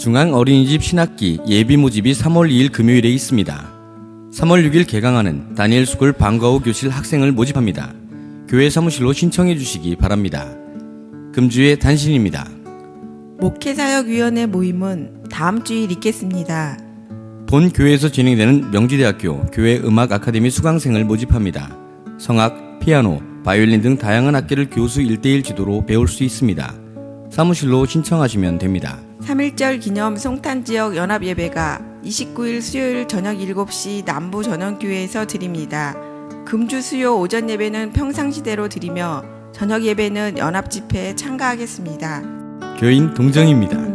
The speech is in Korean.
중앙 어린이집 신학기 예비 모집이 3월 2일 금요일에 있습니다. 3월 6일 개강하는 다니엘 스쿨 방과후 교실 학생을 모집합니다. 교회 사무실로 신청해 주시기 바랍니다. 금주의 단신입니다. 목회사역위원회 모임은 다음 주일 있겠습니다. 본 교회에서 진행되는 명지대학교 교회 음악 아카데미 수강생을 모집합니다. 성악, 피아노, 바이올린 등 다양한 악기를 교수 1대1 지도로 배울 수 있습니다. 사무실로 신청하시면 됩니다. 3.1절 기념 송탄 지역 연합 예배가 29일 수요일 저녁 7시 남부 전원교회에서 드립니다. 금주 수요 오전 예배는 평상시대로 드리며 저녁 예배는 연합 집회에 참가하겠습니다. 교인 동정입니다.